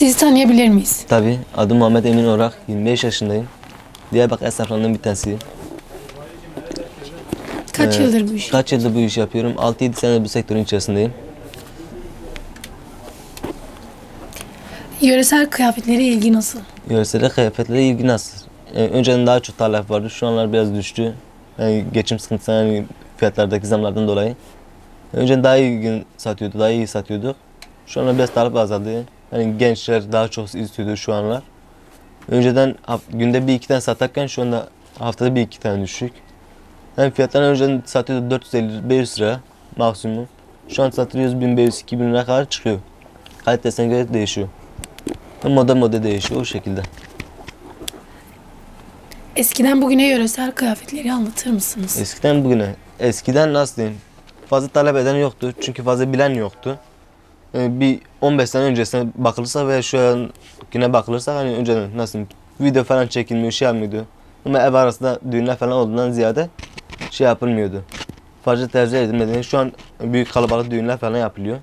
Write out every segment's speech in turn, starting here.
Sizi tanıyabilir miyiz? Tabii adım Muhammed Emin Orak, 25 yaşındayım. Diyarbakır esnaflarından bir tanesiyim. Kaç Ee, yıldır bu iş? Kaç yıldır bu işi yapıyorum? 6-7 senedir bu sektörün içerisindeyim. Yöresel kıyafetlere ilgi nasıl? Yöresel kıyafetlere ilgi nasıl? Ee, önceden daha çok talep vardı. Şu anlar biraz düştü. Yani geçim sıkıntısı yani fiyatlardaki zamlardan dolayı. Önceden daha iyi gün satıyordu, daha iyi satıyorduk. Şu anlar biraz talep azaldı. Yani gençler daha çok istiyordu şu anlar. Önceden günde bir iki tane satarken şu anda haftada bir iki tane düşük. Yani fiyatlar önceden satıyordu 450-500 lira maksimum. Şu an satıyoruz 1500-2000 lira kadar çıkıyor. Kalitesine göre değişiyor. Moda moda değişiyor o şekilde. Eskiden bugüne yöresel kıyafetleri anlatır mısınız? Eskiden bugüne. Eskiden nasıl diyeyim? Fazla talep eden yoktu. Çünkü fazla bilen yoktu. Yani bir 15 sene öncesine bakılırsa veya şu an güne bakılırsa hani önceden nasıl video falan çekilmiyor, şey yapmıyordu. Ama ev arasında düğünler falan olduğundan ziyade şey yapılmıyordu. Fazla tercih edilmedi. Şu an büyük kalabalık düğünler falan yapılıyor.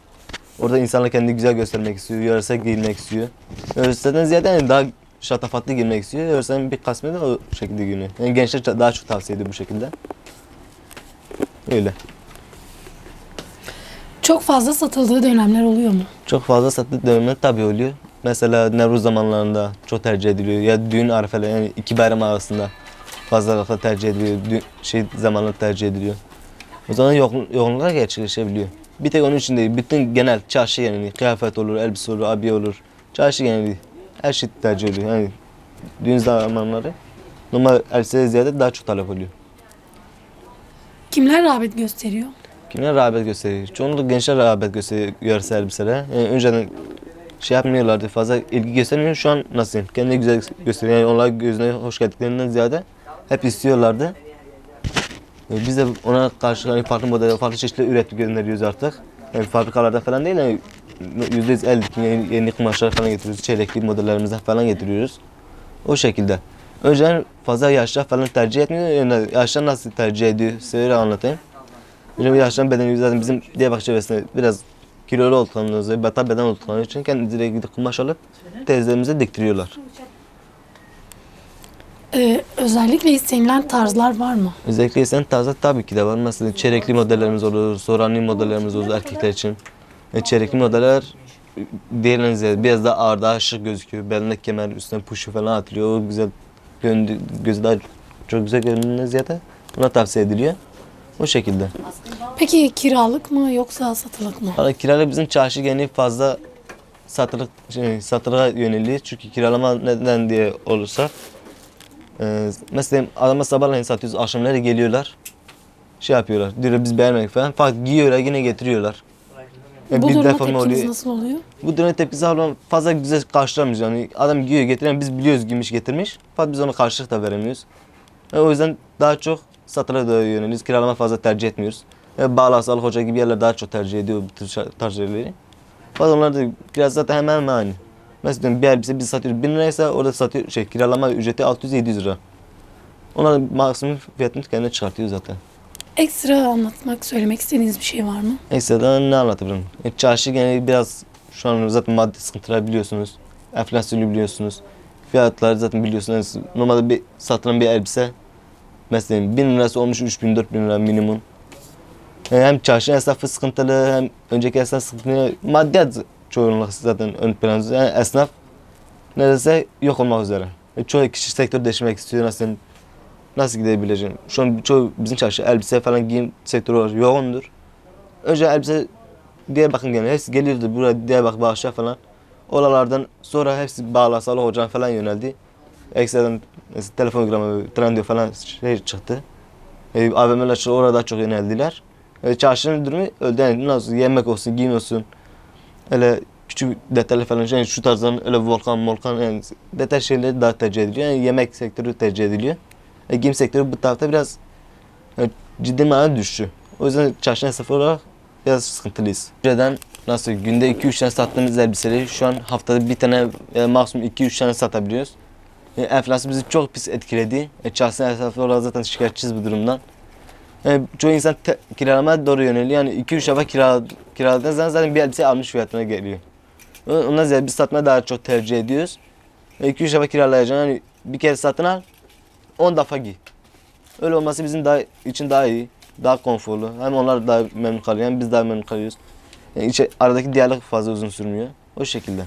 Orada insanlar kendini güzel göstermek istiyor, yöresel giyinmek istiyor. Yöreselden ziyade yani daha şatafatlı giyinmek istiyor. Yöreselin bir kısmı da o şekilde giyiniyor. Yani gençler daha çok tavsiye ediyor bu şekilde. Öyle. Çok fazla satıldığı dönemler oluyor mu? Çok fazla sattığı dönemler tabii oluyor. Mesela Nevruz zamanlarında çok tercih ediliyor. Ya düğün arifeleri yani iki bayram arasında fazlalıkla tercih ediliyor. Düğün, şey zamanla tercih ediliyor. O zaman yoğun, yoğunluklar gerçekleşebiliyor. Bir tek onun için değil, bütün genel çarşı geneli, kıyafet olur, elbise olur, abiye olur. Çarşı geneli her şey tercih ediliyor. Yani düğün zamanları normal elbiseye ziyade daha çok talep oluyor. Kimler rağbet gösteriyor? Kimler rağbet gösteriyor? Çoğunlukla gençler rağbet gösteriyor yöresel elbiselere. Yani önceden şey yapmıyorlardı, fazla ilgi göstermiyor. Şu an nasıl diyeyim? Kendini güzel gösteriyor. Yani onlar gözüne hoş geldiklerinden ziyade hep istiyorlardı. E, Biz de ona karşı hani farklı modeller, farklı çeşitli üretip gönderiyoruz artık. Yani fabrikalarda falan değil, yani yüzde yüz el dikimi, yeni, yeni kumaşlar falan getiriyoruz. Çeyrekli modellerimizden falan getiriyoruz. O şekilde. Önceden fazla yaşlar falan tercih etmiyor. Yaşlar nasıl tercih ediyor? Size anlatayım. Bizim yaşlanan bedeni zaten bizim Diyarbakır çevresinde biraz kilolu olduklarımız ve bata beden oldukları için kendileri gidip kumaş alıp teyzelerimize diktiriyorlar. Ee, özellikle istenilen tarzlar var mı? Özellikle isen tarzı tabii ki de var. Mesela çeyrekli modellerimiz olur, soranli modellerimiz olur erkekler için. E, çeyrekli modeller diğerlerine biraz daha ağır, daha şık gözüküyor. Belinde kemer, üstüne puşu falan atılıyor. O güzel, göndü, gözü daha çok güzel göründüğüne ziyade buna tavsiye ediliyor. O şekilde. Peki kiralık mı yoksa satılık mı? Valla kiralık bizim çarşı geni fazla satılık şey, satılığa yöneliyor. Çünkü kiralama neden diye olursa e, mesela adama sabahleyin satıyoruz, akşamları geliyorlar. Şey yapıyorlar, diyorlar biz beğenmedik falan. Fakat giyiyorlar yine getiriyorlar. E, Bu duruma tepkiniz nasıl oluyor? Bu duruma tepkisi alan fazla güzel karşılamıyoruz yani. Adam giyiyor getiren biz biliyoruz giymiş getirmiş. Fakat biz ona karşılık da veremiyoruz. E, o yüzden daha çok satılığa da yöneliyoruz. Kiralama fazla tercih etmiyoruz. E, Bağla, Sağlık Hoca gibi yerler daha çok tercih ediyor bu tür tarz yerleri. Fakat onlar da biraz zaten hemen hemen aynı. Mesela bir elbise biz satıyoruz 1000 liraysa orada satıyor şey kiralama ücreti 600-700 lira. Onların maksimum fiyatını kendine çıkartıyor zaten. Ekstra anlatmak, söylemek istediğiniz bir şey var mı? Ekstradan ne anlatabilirim? E, çarşı geneli biraz şu an zaten maddi sıkıntılar biliyorsunuz. Enflasyonu biliyorsunuz. Fiyatlar zaten biliyorsunuz. Normalde bir satılan bir elbise mesela 1000 lirası olmuş 3000 4000 lira minimum. E, hem çarşı esnafı sıkıntılı hem önceki esnaf sıkıntılı. Maddiyat çoğunlukla zaten ön planda. Yani esnaf neredeyse yok olmak üzere. E, çoğu kişi sektör değiştirmek istiyor. Nasıl nasıl gidebileceğim? Şu an çoğu bizim çarşı elbise falan giyim sektörü olarak yoğundur. Önce elbise Diyarbakır'ın gene hepsi gelirdi buraya Diyarbakır Bağışlar falan. Oralardan sonra hepsi Bağla Sağlık Hocam falan yöneldi. Ekstradan telefon uygulama, Trendyol falan şey çıktı. E, AVM'ler açıldı, orada çok yöneldiler. E, çarşının durumu öyle yani nasıl yemek olsun, giyim olsun. Öyle küçük detaylı falan yani şu tarzdan öyle volkan volkan yani detay şeyleri daha tercih ediliyor. Yani yemek sektörü tercih ediliyor. E, giyim sektörü bu tarafta biraz e, ciddi manada düştü. O yüzden çarşı esnafı olarak biraz sıkıntılıyız. Önceden nasıl günde 2-3 tane sattığımız elbiseleri şu an haftada bir tane e, maksimum 2-3 tane satabiliyoruz. E, enflasyon bizi çok pis etkiledi. E, şahsen esnafı olarak zaten şikayetçiyiz bu durumdan. Yani çoğu insan te- kiralamaya doğru yöneliyor. Yani 2-3 defa kira, kiraladığınız zaman zaten bir elbise almış fiyatına geliyor. Ondan ziyade biz satmayı daha çok tercih ediyoruz. 2-3 defa kiralayacaksın. Yani bir kere satın al, 10 defa giy. Öyle olması bizim daha, için daha iyi, daha konforlu. Hem onlar daha memnun kalıyor hem biz daha memnun kalıyoruz. Yani içe- aradaki diyalog fazla uzun sürmüyor. O şekilde.